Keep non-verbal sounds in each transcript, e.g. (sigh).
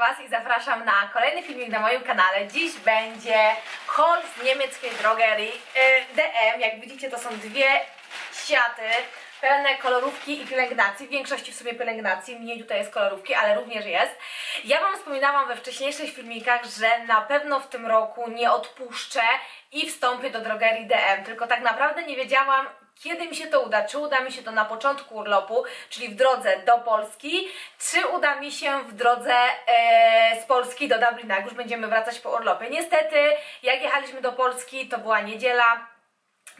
Was i zapraszam na kolejny filmik na moim kanale. Dziś będzie haul z niemieckiej drogerii e, DM. Jak widzicie to są dwie siaty pełne kolorówki i pielęgnacji. W większości w sumie pielęgnacji, mniej tutaj jest kolorówki, ale również jest. Ja Wam wspominałam we wcześniejszych filmikach, że na pewno w tym roku nie odpuszczę i wstąpię do drogerii DM, tylko tak naprawdę nie wiedziałam kiedy mi się to uda, czy uda mi się to na początku urlopu, czyli w drodze do Polski, czy uda mi się w drodze e, z Polski do Dublina, jak już będziemy wracać po urlopie. Niestety, jak jechaliśmy do Polski, to była niedziela,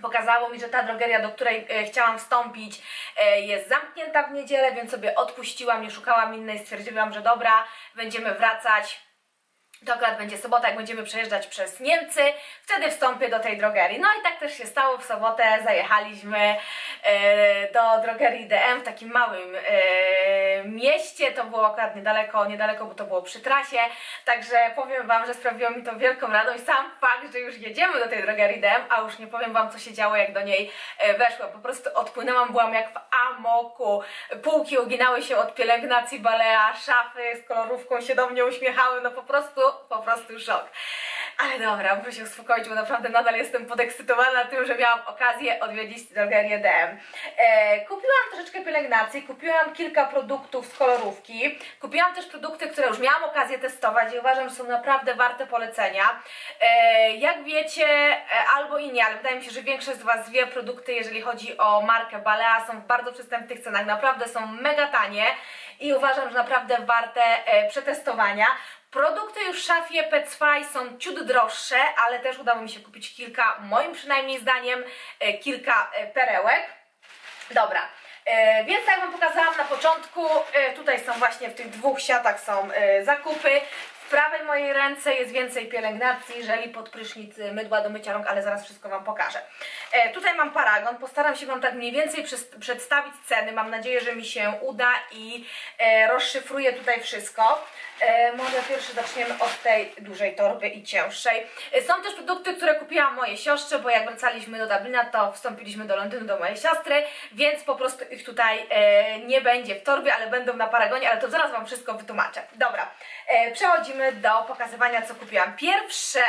Pokazało mi, że ta drogeria, do której e, chciałam wstąpić, e, jest zamknięta w niedzielę, więc sobie odpuściłam, nie szukałam innej, stwierdziłam, że dobra, będziemy wracać to akurat będzie sobota, jak będziemy przejeżdżać przez Niemcy, wtedy wstąpię do tej drogerii. No i tak też się stało, w sobotę zajechaliśmy e, do drogerii DM w takim małym e, mieście, to było akurat niedaleko, niedaleko, bo to było przy trasie, także powiem Wam, że sprawiło mi to wielką radość. Sam fakt, że już jedziemy do tej drogerii DM, a już nie powiem Wam, co się działo, jak do niej e, weszłam. Po prostu odpłynęłam, byłam jak w amoku, półki uginały się od pielęgnacji balea, szafy z kolorówką się do mnie uśmiechały, no po prostu po prostu szok. Ale dobra, muszę się uspokoić, bo naprawdę nadal jestem podekscytowana tym, że miałam okazję odwiedzić drogerię DM. E, kupiłam troszeczkę pielęgnacji, kupiłam kilka produktów z kolorówki, kupiłam też produkty, które już miałam okazję testować i uważam, że są naprawdę warte polecenia. E, jak wiecie, e, albo i nie, ale wydaje mi się, że większość z Was wie, produkty, jeżeli chodzi o markę Balea, są w bardzo przystępnych cenach, naprawdę są mega tanie i uważam, że naprawdę warte e, przetestowania. Produkty już w szafie Petsfy są ciut droższe, ale też udało mi się kupić kilka, moim przynajmniej zdaniem, e, kilka e, perełek. Dobra, e, więc tak jak Wam pokazałam na początku, tutaj są właśnie w tych dwóch siatach są zakupy. Prawej mojej ręce jest więcej pielęgnacji, żeli pod prysznic, mydła do mycia rąk, ale zaraz wszystko Wam pokażę. E, tutaj mam paragon, postaram się Wam tak mniej więcej przedstawić ceny, mam nadzieję, że mi się uda i e, rozszyfruję tutaj wszystko. E, może pierwszy zaczniemy od tej dużej torby i cięższej. E, są też produkty, które kupiłam mojej siostrze, bo jak wracaliśmy do Dublina, to wstąpiliśmy do Londynu do mojej siostry, więc po prostu ich tutaj e, nie będzie w torbie, ale będą na paragonie, ale to zaraz Wam wszystko wytłumaczę. Dobra, e, przechodzimy do pokazywania, co kupiłam. Pierwsze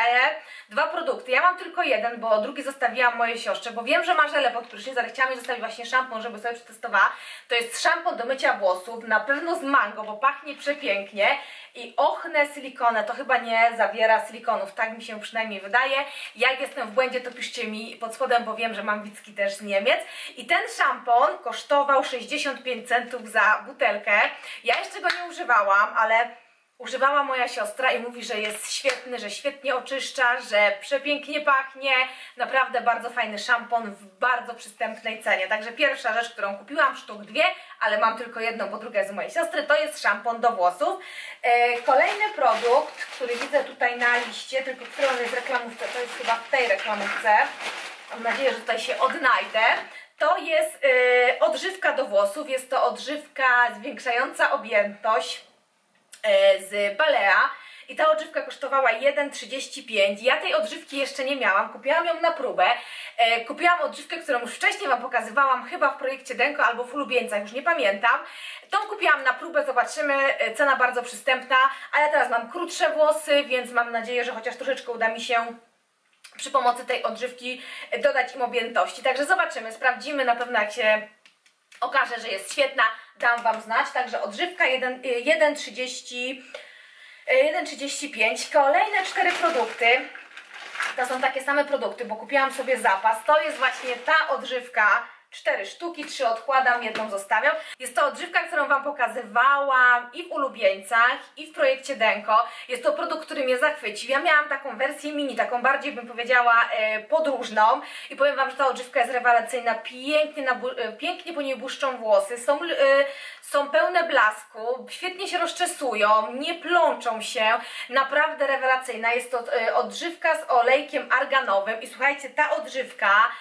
dwa produkty, ja mam tylko jeden, bo drugi zostawiłam mojej siostrze, bo wiem, że ma żele pod prysznic, ale chciałam jej zostawić właśnie szampon, żeby sobie przetestowała. To jest szampon do mycia włosów, na pewno z mango, bo pachnie przepięknie i ochnę silikonę, to chyba nie zawiera silikonów, tak mi się przynajmniej wydaje. Jak jestem w błędzie, to piszcie mi pod spodem, bo wiem, że mam wicki też z Niemiec. I ten szampon kosztował 65 centów za butelkę. Ja jeszcze go nie używałam, ale używała moja siostra i mówi, że jest świetny, że świetnie oczyszcza, że przepięknie pachnie. Naprawdę bardzo fajny szampon w bardzo przystępnej cenie. Także pierwsza rzecz, którą kupiłam, sztuk dwie, ale mam tylko jedną, bo druga jest z mojej siostry, to jest szampon do włosów. E, kolejny produkt, który widzę tutaj na liście, tylko który on jest w reklamówce, to jest chyba w tej reklamówce. Mam nadzieję, że tutaj się odnajdę. To jest e, odżywka do włosów, jest to odżywka zwiększająca objętość z Balea i ta odżywka kosztowała 1,35. Ja tej odżywki jeszcze nie miałam, kupiłam ją na próbę. E, kupiłam odżywkę, którą już wcześniej Wam pokazywałam, chyba w projekcie Denko albo w ulubieńcach, już nie pamiętam. Tą kupiłam na próbę, zobaczymy, e, cena bardzo przystępna, a ja teraz mam krótsze włosy, więc mam nadzieję, że chociaż troszeczkę uda mi się przy pomocy tej odżywki dodać im objętości. Także zobaczymy, sprawdzimy na pewno jak się okaże, że jest świetna, dam Wam znać. Także odżywka 1,30 1,35. Y, Kolejne cztery produkty. To są takie same produkty, bo kupiłam sobie zapas. To jest właśnie ta odżywka cztery sztuki, trzy odkładam, jedną zostawiam. Jest to odżywka, którą Wam pokazywałam i w ulubieńcach, i w projekcie Denko. Jest to produkt, który mnie zachwycił. Ja miałam taką wersję mini, taką bardziej bym powiedziała e, podróżną i powiem Wam, że ta odżywka jest rewelacyjna, pięknie, na, e, pięknie po niej błyszczą włosy, są, e, są pełne blasku, świetnie się rozczesują, nie plączą się, naprawdę rewelacyjna. Jest to odżywka z olejkiem arganowym i słuchajcie, ta odżywka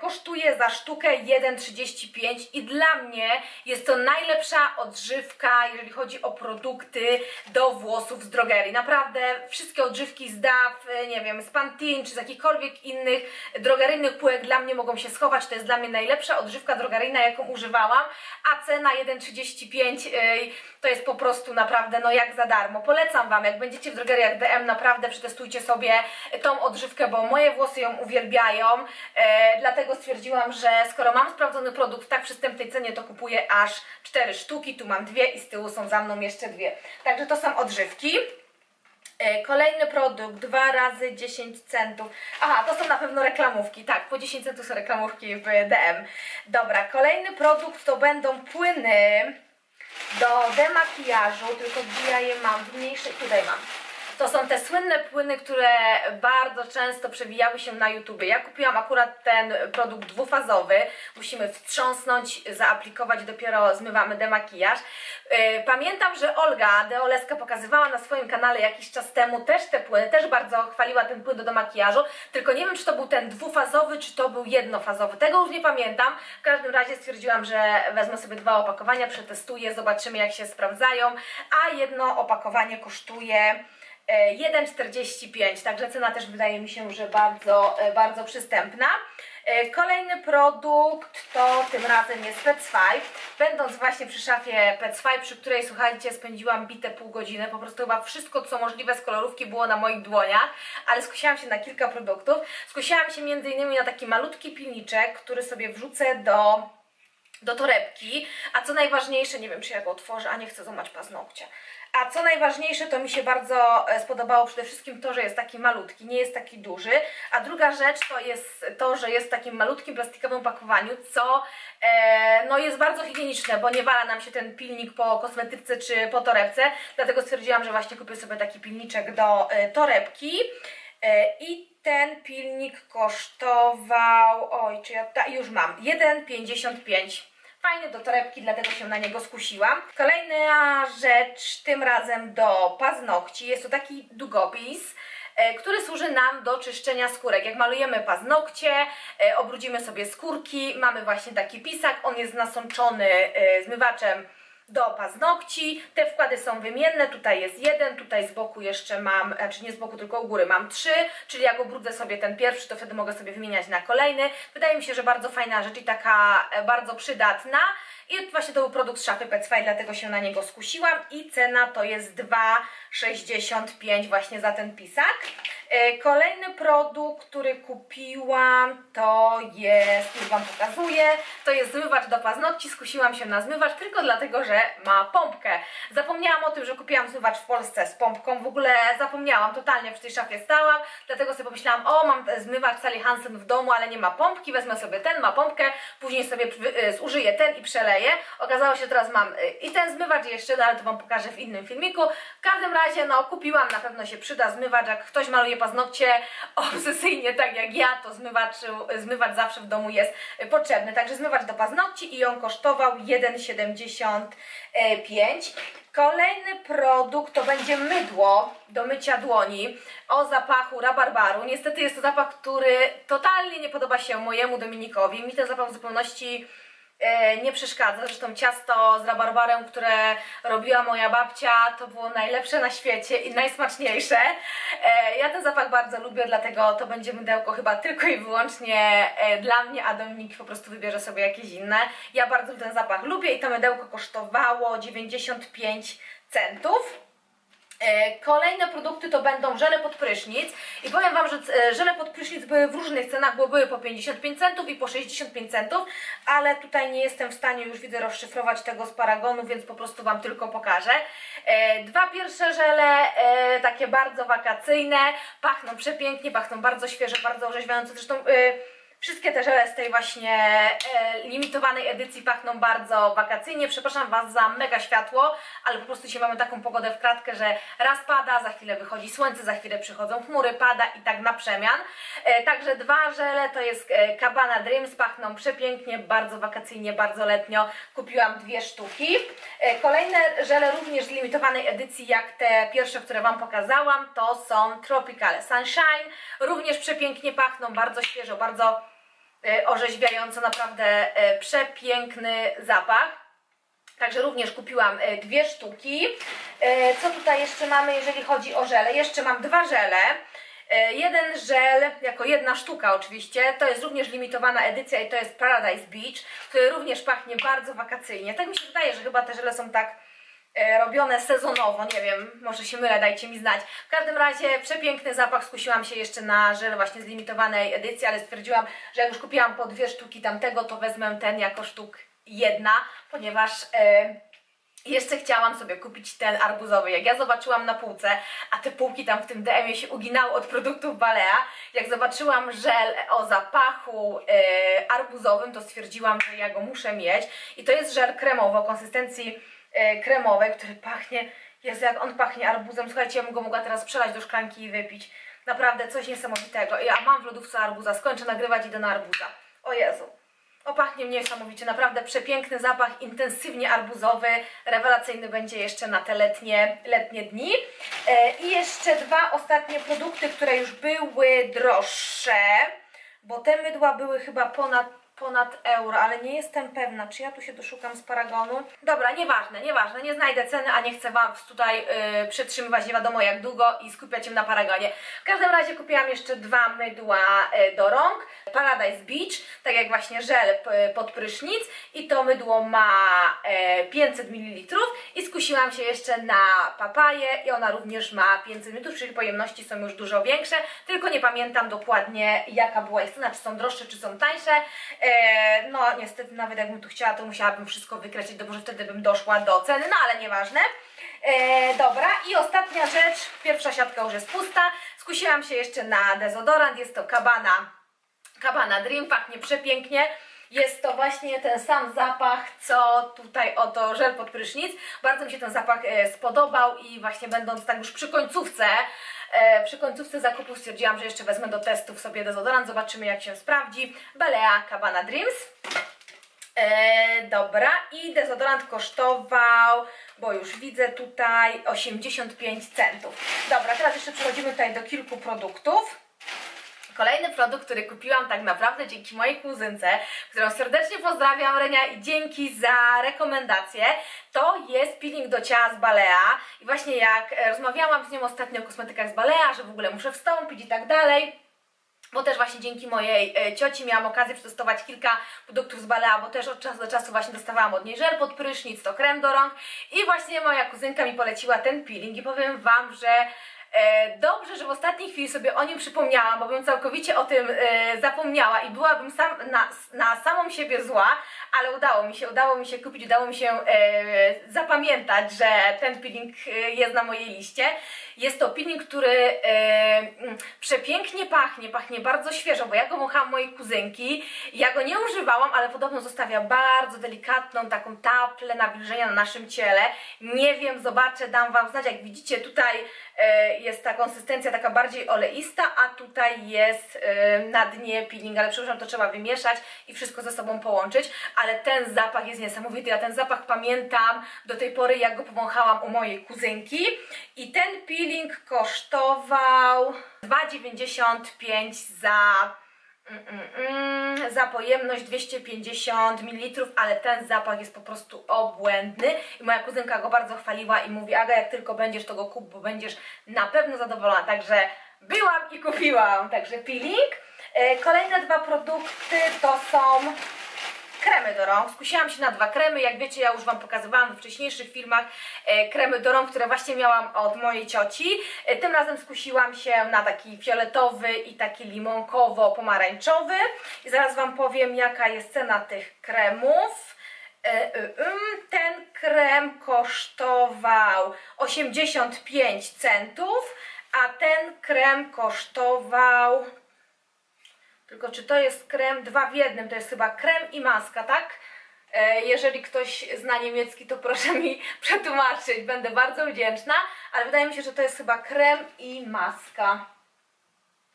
kosztuje za sztukę 1,35 i dla mnie jest to najlepsza odżywka, jeżeli chodzi o produkty do włosów z drogerii. Naprawdę wszystkie odżywki z DAW, e, nie wiem, z Pantene czy z jakichkolwiek innych drogeryjnych półek dla mnie mogą się schować. To jest dla mnie najlepsza odżywka drogeryjna, jaką używałam, a cena 1,35 e, to jest po prostu naprawdę no jak za darmo. Polecam Wam, jak będziecie w drogeriach DM, naprawdę przetestujcie sobie tą odżywkę, bo moje włosy ją uwielbiają. E, dlatego stwierdziłam, że skoro mam sprawdzony produkt w tak przystępnej cenie, to kupuję aż 4 sztuki. Tu mam dwie i z tyłu są za mną jeszcze dwie. Także to są odżywki. E, Kolejny produkt, 2 razy 10 centów. Aha, to są na pewno reklamówki. Tak, po 10 centów są reklamówki w DM. Dobra, kolejny produkt to będą płyny do demakijażu, tylko gdzie ja je mam? W mniejszej, tutaj mam. To są te słynne płyny, które bardzo często przewijały się na YouTube. Ja kupiłam akurat ten produkt dwufazowy. Musimy wstrząsnąć, zaaplikować, dopiero zmywamy demakijaż. Yy, Pamiętam, że Olga Deoleska pokazywała na swoim kanale jakiś czas temu też te płyny, też bardzo chwaliła ten płyn do demakijażu, tylko nie wiem, czy to był ten dwufazowy, czy to był jednofazowy. Tego już nie pamiętam. W każdym razie stwierdziłam, że wezmę sobie dwa opakowania, przetestuję, zobaczymy jak się sprawdzają, a jedno opakowanie kosztuje 1,45, także cena też wydaje mi się, że bardzo, e, bardzo przystępna. E, Kolejny produkt to tym razem jest Pets 5. Będąc właśnie przy szafie Pets 5, przy której słuchajcie, spędziłam bite pół godziny. Po prostu chyba wszystko, co możliwe z kolorówki było na moich dłoniach, ale skusiłam się na kilka produktów. Skusiłam się innymi na taki malutki pilniczek, który sobie wrzucę do do torebki, a co najważniejsze, nie wiem czy ja go otworzę, a nie chcę złamać paznokcia. A co najważniejsze, to mi się bardzo e, spodobało przede wszystkim to, że jest taki malutki, nie jest taki duży. A druga rzecz to jest to, że jest w takim malutkim plastikowym opakowaniu, co e, no jest bardzo higieniczne, bo nie wala nam się ten pilnik po kosmetyczce czy po torebce. Dlatego stwierdziłam, że właśnie kupię sobie taki pilniczek do e, torebki. E, I ten pilnik kosztował, oj, czy ja ta, już mam, 1,55. Fajny do torebki, dlatego się na niego skusiłam. Kolejna rzecz, tym razem do paznokci. Jest to taki długopis, e, który służy nam do czyszczenia skórek. Jak malujemy paznokcie, e, obrudzimy sobie skórki, mamy właśnie taki pisak, on jest nasączony e, zmywaczem do paznokci. Te wkłady są wymienne, tutaj jest jeden, tutaj z boku jeszcze mam, znaczy nie z boku, tylko u góry mam trzy, czyli jak obrudzę sobie ten pierwszy, to wtedy mogę sobie wymieniać na kolejny. Wydaje mi się, że bardzo fajna rzecz i taka e, bardzo przydatna. I właśnie to był produkt z szafy Petsfy, dlatego się na niego skusiłam i cena to jest 2,65 właśnie za ten pisak. E, Kolejny produkt, który kupiłam to jest, już Wam pokazuję, to jest zmywacz do paznokci. Skusiłam się na zmywacz tylko dlatego, że ma pompkę. Zapomniałam o tym, że kupiłam zmywacz w Polsce z pompką. W ogóle zapomniałam, totalnie w tej szafie stałam, dlatego sobie pomyślałam, o mam zmywacz Sally Hansen w domu, ale nie ma pompki, wezmę sobie ten, ma pompkę, później sobie e, zużyję ten i przeleję. Okazało się, że teraz mam e, i ten zmywacz jeszcze, no ale to Wam pokażę w innym filmiku. W każdym razie, no kupiłam, na pewno się przyda zmywacz, jak ktoś maluje paznokcie (laughs) obsesyjnie tak jak ja, to zmywacz, zmywacz zawsze w domu jest potrzebny. Także zmywacz do paznokci i on kosztował 1,75. Kolejny produkt to będzie mydło do mycia dłoni o zapachu rabarbaru. Niestety jest to zapach, który totalnie nie podoba się mojemu Dominikowi. Mi ten zapach w zupełności nie przeszkadza. Zresztą ciasto z rabarbarem, które robiła moja babcia, to było najlepsze na świecie i najsmaczniejsze. E, Ja ten zapach bardzo lubię, dlatego to będzie mydełko chyba tylko i wyłącznie e, dla mnie, a Dominik po prostu wybierze sobie jakieś inne. Ja bardzo ten zapach lubię i to mydełko kosztowało 95 centów. E, Kolejne produkty to będą żele pod prysznic i powiem Wam, że e, żele pod prysznic były w różnych cenach, bo były po 55 centów i po 65 centów, ale tutaj nie jestem w stanie już widzę rozszyfrować tego z paragonu, więc po prostu Wam tylko pokażę. E, Dwa pierwsze żele, takie bardzo wakacyjne, pachną przepięknie, pachną bardzo świeżo, bardzo orzeźwiająco, zresztą Wszystkie te żele z tej właśnie e, limitowanej edycji pachną bardzo wakacyjnie. Przepraszam Was za mega światło, ale po prostu dzisiaj mamy taką pogodę w kratkę, że raz pada, za chwilę wychodzi słońce, za chwilę przychodzą chmury, pada i tak na przemian. E, także dwa żele to jest e, Cabana Dreams, pachną przepięknie, bardzo wakacyjnie, bardzo letnio. Kupiłam dwie sztuki. E, kolejne żele również z limitowanej edycji, jak te pierwsze, które Wam pokazałam, to są Tropical Sunshine. Również przepięknie pachną, bardzo świeżo, bardzo orzeźwiająco, naprawdę e, przepiękny zapach. Także również kupiłam e, dwie sztuki. E, Co tutaj jeszcze mamy, jeżeli chodzi o żele? Jeszcze mam dwa żele. E, Jeden żel, jako jedna sztuka oczywiście, to jest również limitowana edycja i to jest Paradise Beach, który również pachnie bardzo wakacyjnie. Tak mi się wydaje, że chyba te żele są tak e, robione sezonowo, nie wiem, może się mylę, dajcie mi znać. W każdym razie przepiękny zapach, skusiłam się jeszcze na żel właśnie z limitowanej edycji, ale stwierdziłam, że jak już kupiłam po dwie sztuki tamtego, to wezmę ten jako sztuk jedna, ponieważ... E, jeszcze chciałam sobie kupić ten arbuzowy. Jak ja zobaczyłam na półce, a te półki tam w tym DM-ie się uginały od produktów Balea, jak zobaczyłam żel o zapachu e, arbuzowym, to stwierdziłam, że ja go muszę mieć. I to jest żel kremowy o konsystencji e, kremowej, który pachnie, Jezu, jak on pachnie arbuzem. Słuchajcie, ja bym go mogła teraz przelać do szklanki i wypić. Naprawdę coś niesamowitego. Ja mam w lodówce arbuza, skończę nagrywać, idę na arbuza. O Jezu. O, pachnie niesamowicie, naprawdę przepiękny zapach, intensywnie arbuzowy, rewelacyjny będzie jeszcze na te letnie, letnie dni. E, I jeszcze dwa ostatnie produkty, które już były droższe, bo te mydła były chyba ponad, ponad euro, ale nie jestem pewna, czy ja tu się doszukam z paragonu. Dobra, nieważne, nieważne, nie znajdę ceny, a nie chcę Wam tutaj yy, przetrzymywać nie wiadomo jak długo i skupiać się na paragonie. W każdym razie kupiłam jeszcze dwa mydła yy, do rąk. Paradise Beach, tak jak właśnie żel pod prysznic i to mydło ma e, 500 ml i skusiłam się jeszcze na papaję i ona również ma 500 ml, czyli pojemności są już dużo większe, tylko nie pamiętam dokładnie jaka była ich cena, czy są droższe, czy są tańsze. E, no niestety nawet jakbym tu chciała, to musiałabym wszystko wykreślić, to może wtedy bym doszła do ceny, no ale nieważne. E, dobra, i ostatnia rzecz, pierwsza siatka już jest pusta, skusiłam się jeszcze na dezodorant, jest to Cabana Cabana Dream, pachnie przepięknie. Jest to właśnie ten sam zapach, co tutaj oto żel pod prysznic. Bardzo mi się ten zapach e, spodobał i właśnie będąc tak już przy końcówce, e, przy końcówce zakupu stwierdziłam, że jeszcze wezmę do testów sobie dezodorant, zobaczymy jak się sprawdzi. Balea Cabana Dreams. E, dobra, i dezodorant kosztował, bo już widzę tutaj 85 centów. Dobra, teraz jeszcze przechodzimy tutaj do kilku produktów. Kolejny produkt, który kupiłam tak naprawdę dzięki mojej kuzynce, którą serdecznie pozdrawiam Renia i dzięki za rekomendację, to jest peeling do ciała z Balea. I właśnie jak e, rozmawiałam z nią ostatnio o kosmetykach z Balea, że w ogóle muszę wstąpić i tak dalej, bo też właśnie dzięki mojej e, cioci miałam okazję przetestować kilka produktów z Balea, bo też od czasu do czasu właśnie dostawałam od niej żel pod prysznic, to krem do rąk i właśnie moja kuzynka mi poleciła ten peeling i powiem Wam, że dobrze, że w ostatniej chwili sobie o nim przypomniałam, bo bym całkowicie o tym e, zapomniała i byłabym sam, na, na samą siebie zła, ale udało mi się, udało mi się kupić, udało mi się e, zapamiętać, że ten peeling e, jest na mojej liście. Jest to peeling, który e, mm, przepięknie pachnie, pachnie bardzo świeżo, bo ja go wąchałam mojej kuzynki. Ja go nie używałam, ale podobno zostawia bardzo delikatną taką taplę nawilżenia na naszym ciele. Nie wiem, zobaczę, dam Wam znać. Jak widzicie, tutaj e, jest ta konsystencja taka bardziej oleista, a tutaj jest e, na dnie peeling, ale przepraszam, to trzeba wymieszać i wszystko ze sobą połączyć. Ale ten zapach jest niesamowity. Ja ten zapach pamiętam do tej pory, jak go powąchałam u mojej kuzynki. I ten peeling kosztował 2,95 za za pojemność 250 ml, ale ten zapach jest po prostu obłędny. I moja kuzynka go bardzo chwaliła i mówi, Aga jak tylko będziesz to go kup, bo będziesz na pewno zadowolona, także byłam i kupiłam, także peeling. E, Kolejne dwa produkty to są kremy do rąk. Skusiłam się na dwa kremy. Jak wiecie, ja już Wam pokazywałam we wcześniejszych filmach e, kremy do rąk, które właśnie miałam od mojej cioci. E, tym razem skusiłam się na taki fioletowy i taki limonkowo-pomarańczowy. I zaraz Wam powiem, jaka jest cena tych kremów. E, ym, Ten krem kosztował 85 centów, a ten krem kosztował tylko czy to jest krem dwa w jednym, to jest chyba krem i maska, tak? E, Jeżeli ktoś zna niemiecki, to proszę mi (laughs) przetłumaczyć, będę bardzo wdzięczna, ale wydaje mi się, że to jest chyba krem i maska.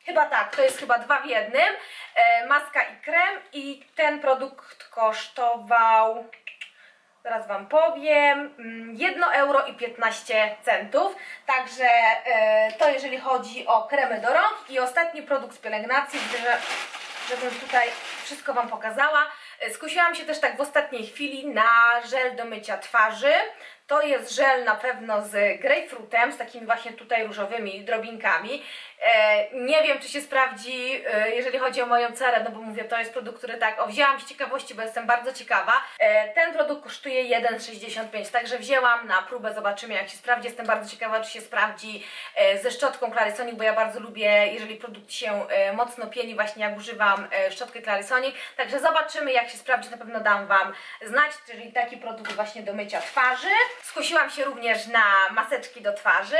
Chyba tak, to jest chyba dwa w jednym, e, maska i krem i ten produkt kosztował, zaraz Wam powiem, mm, 1 euro i 15 centów, także e, to jeżeli chodzi o kremy do rąk i ostatni produkt z pielęgnacji, gdy, żebym tutaj wszystko Wam pokazała. E, Skusiłam się też tak w ostatniej chwili na żel do mycia twarzy. To jest żel na pewno z grapefruitem, z takimi właśnie tutaj różowymi drobinkami. E, nie wiem, czy się sprawdzi, e, jeżeli chodzi o moją cerę, no bo mówię, to jest produkt, który tak, o, wzięłam z ciekawości, bo jestem bardzo ciekawa. E, ten produkt kosztuje 1,65, także wzięłam na próbę, zobaczymy jak się sprawdzi. Jestem bardzo ciekawa, czy się sprawdzi ze szczotką Clarisonic, bo ja bardzo lubię, jeżeli produkt się mocno pieni, właśnie jak używam szczotkę Clarisonic. Także zobaczymy, jak się sprawdzi, na pewno dam Wam znać, czyli taki produkt właśnie do mycia twarzy. Skusiłam się również na maseczki do twarzy.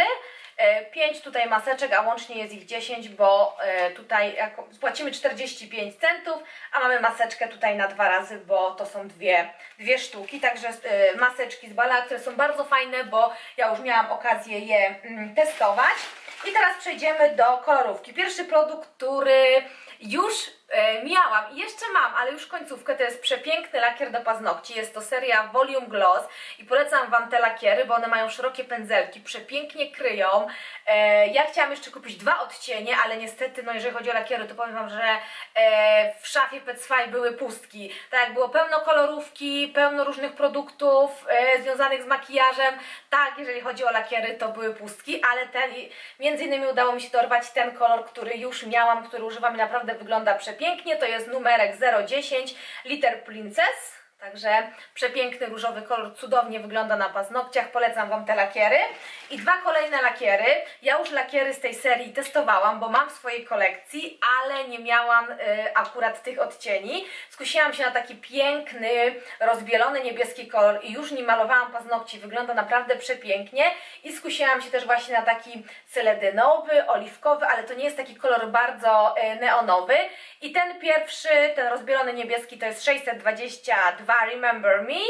5 tutaj maseczek, a łącznie jest ich 10, bo e, tutaj płacimy 45 centów, a mamy maseczkę tutaj na dwa razy, bo to są dwie, dwie sztuki. Także e, maseczki z Bala, które są bardzo fajne, bo ja już miałam okazję je mm, testować. I teraz przejdziemy do kolorówki. Pierwszy produkt, który już e, miałam i jeszcze mam, ale już końcówkę, to jest przepiękny lakier do paznokci. Jest to seria Volume Gloss i polecam Wam te lakiery, bo one mają szerokie pędzelki, przepięknie kryją. E, ja chciałam jeszcze kupić dwa odcienie, ale niestety, no jeżeli chodzi o lakiery, to powiem Wam, że e, w szafie Petsfy były pustki. Tak jak było pełno kolorówki, pełno różnych produktów e, związanych z makijażem, tak jeżeli chodzi o lakiery, to były pustki, ale ten, między innymi udało mi się dorwać ten kolor, który już miałam, który używam i naprawdę wygląda przepięknie. To jest numerek 010 Liter Princess. Także przepiękny różowy kolor, cudownie wygląda na paznokciach. Polecam Wam te lakiery. I dwa kolejne lakiery. Ja już lakiery z tej serii testowałam, bo mam w swojej kolekcji, ale nie miałam y, akurat tych odcieni. Skusiłam się na taki piękny, rozbielony niebieski kolor i już nim malowałam paznokci. Wygląda naprawdę przepięknie. I skusiłam się też właśnie na taki seledynowy, oliwkowy, ale to nie jest taki kolor bardzo y, neonowy. I ten pierwszy, ten rozbielony niebieski to jest 622 Remember Me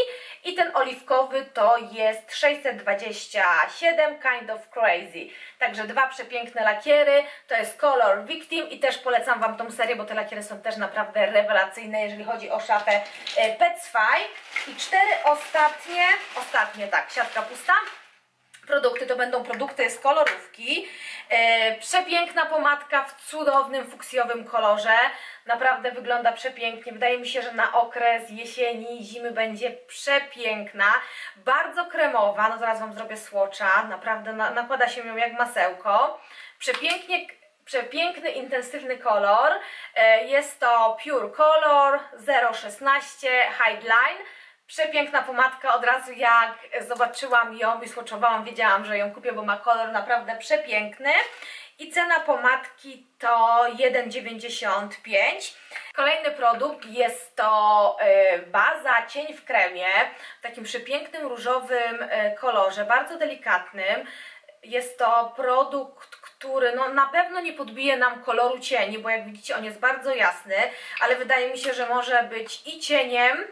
i ten oliwkowy to jest 627 Kind of Crazy. Także dwa przepiękne lakiery, to jest kolor Victim i też polecam Wam tą serię, bo te lakiery są też naprawdę rewelacyjne, jeżeli chodzi o szafę e, Petsfy. I cztery ostatnie, ostatnie tak, siatka pusta produkty to będą produkty z kolorówki. E, przepiękna pomadka w cudownym fuksjowym kolorze. Naprawdę wygląda przepięknie. Wydaje mi się, że na okres jesieni i zimy będzie przepiękna. Bardzo kremowa. No zaraz Wam zrobię słocza. Naprawdę na, nakłada się ją jak masełko. Przepięknie przepiękny, intensywny kolor. E, Jest to Pure Color 016 Hide Line. Przepiękna pomadka, od razu jak zobaczyłam ją i słoczowałam, wiedziałam, że ją kupię, bo ma kolor naprawdę przepiękny. I cena pomadki to 1,95. Kolejny produkt jest to e, baza cień w kremie w takim przepięknym różowym e, kolorze, bardzo delikatnym. Jest to produkt, który no, na pewno nie podbije nam koloru cieni, bo jak widzicie on jest bardzo jasny, ale wydaje mi się, że może być i cieniem,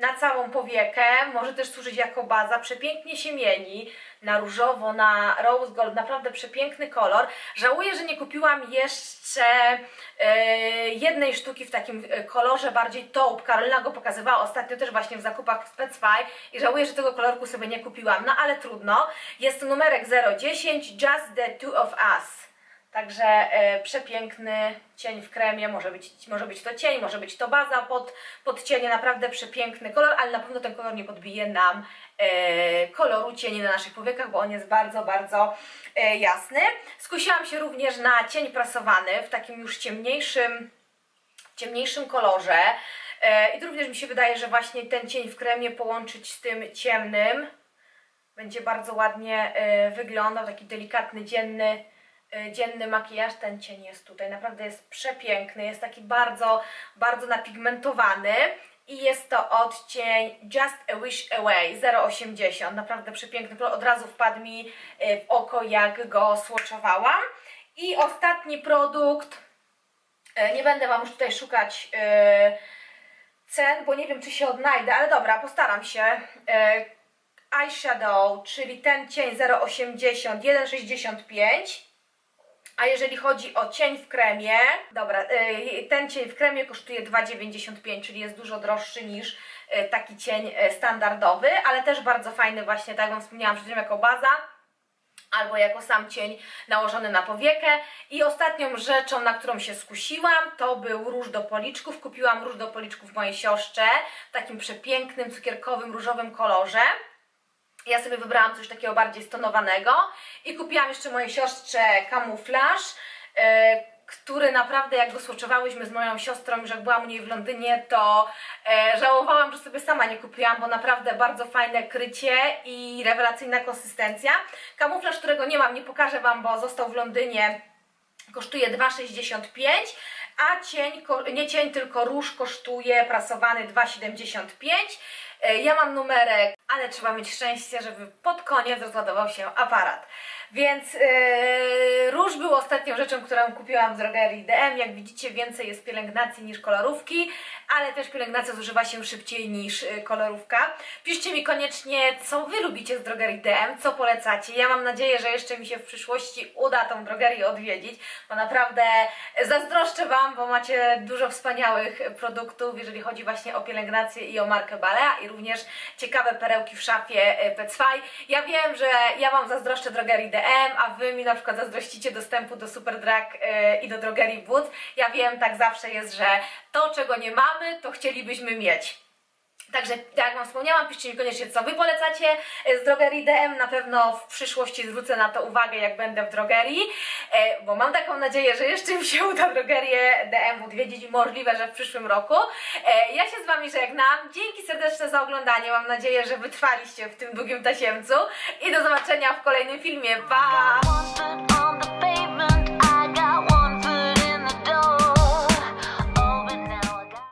na całą powiekę, może też służyć jako baza, przepięknie się mieni, na różowo, na rose gold, naprawdę przepiękny kolor. Żałuję, że nie kupiłam jeszcze e, jednej sztuki w takim e, kolorze bardziej taupe. Karolina go pokazywała ostatnio też właśnie w zakupach Specfy i żałuję, że tego kolorku sobie nie kupiłam, no ale trudno. Jest numerek 010, Just the Two of Us. Także e, przepiękny cień w kremie, może być, może być to cień, może być to baza pod, pod cienie, naprawdę przepiękny kolor, ale na pewno ten kolor nie podbije nam e, koloru cieni na naszych powiekach, bo on jest bardzo, bardzo e, jasny. Skusiłam się również na cień prasowany w takim już ciemniejszym, ciemniejszym kolorze. I również mi się wydaje, że właśnie ten cień w kremie połączyć z tym ciemnym będzie bardzo ładnie wyglądał, taki delikatny, dzienny dzienny makijaż, ten cień jest tutaj, naprawdę jest przepiękny, jest taki bardzo, bardzo napigmentowany i jest to odcień Just a Wish Away 080, naprawdę przepiękny, od razu wpadł mi e, w oko jak go słoczowałam. I ostatni produkt, e, nie będę Wam już tutaj szukać cen, bo nie wiem czy się odnajdę, ale dobra, postaram się. Eyeshadow, czyli ten cień 080, 1,65 a jeżeli chodzi o cień w kremie, dobra, y, ten cień w kremie kosztuje 2,95, czyli jest dużo droższy niż y, taki cień y, standardowy, ale też bardzo fajny właśnie, tak jak Wam wspomniałam przed jako baza. albo jako sam cień nałożony na powiekę. I ostatnią rzeczą, na którą się skusiłam, to był róż do policzków. Kupiłam róż do policzków mojej siostrze w takim przepięknym, cukierkowym, różowym kolorze. Ja sobie wybrałam coś takiego bardziej stonowanego i kupiłam jeszcze mojej siostrze kamuflaż, e, który naprawdę jak go swatchowałyśmy z moją siostrą, już jak byłam u niej w Londynie, to e, żałowałam, że sobie sama nie kupiłam, bo naprawdę bardzo fajne krycie i rewelacyjna konsystencja. Kamuflaż, którego nie mam, nie pokażę Wam, bo został w Londynie, kosztuje 2,65 a cień, nie cień, tylko róż kosztuje prasowany 2,75. E, Ja mam numerek, ale trzeba mieć szczęście, żeby pod koniec rozładował się aparat. Więc yy, róż był ostatnią rzeczą, którą kupiłam z drogerii DM. Jak widzicie, więcej jest pielęgnacji niż kolorówki, ale też pielęgnacja zużywa się szybciej niż yy, kolorówka. Piszcie mi koniecznie, co Wy lubicie z drogerii DM, co polecacie. Ja mam nadzieję, że jeszcze mi się w przyszłości uda tą drogerię odwiedzić, bo naprawdę zazdroszczę Wam, bo macie dużo wspaniałych produktów, jeżeli chodzi właśnie o pielęgnację i o markę Balea i również ciekawe perełki w szafie e, Petsfy. Ja wiem, że ja Wam zazdroszczę drogerii DM, a Wy mi na przykład zazdrościcie dostępu do Superdrag e, i do drogerii Boots. Ja wiem, tak zawsze jest, że to, czego nie mamy, to chcielibyśmy mieć. Także, tak jak Wam wspomniałam, piszcie mi koniecznie, co Wy polecacie z drogerii DM. Na pewno w przyszłości zwrócę na to uwagę, jak będę w drogerii, e, bo mam taką nadzieję, że jeszcze mi się uda drogerię DM odwiedzić i możliwe, że w przyszłym roku. E, Ja się z Wami żegnam. Dzięki serdeczne za oglądanie. Mam nadzieję, że wytrwaliście w tym długim tasiemcu i do zobaczenia w kolejnym filmie. Pa!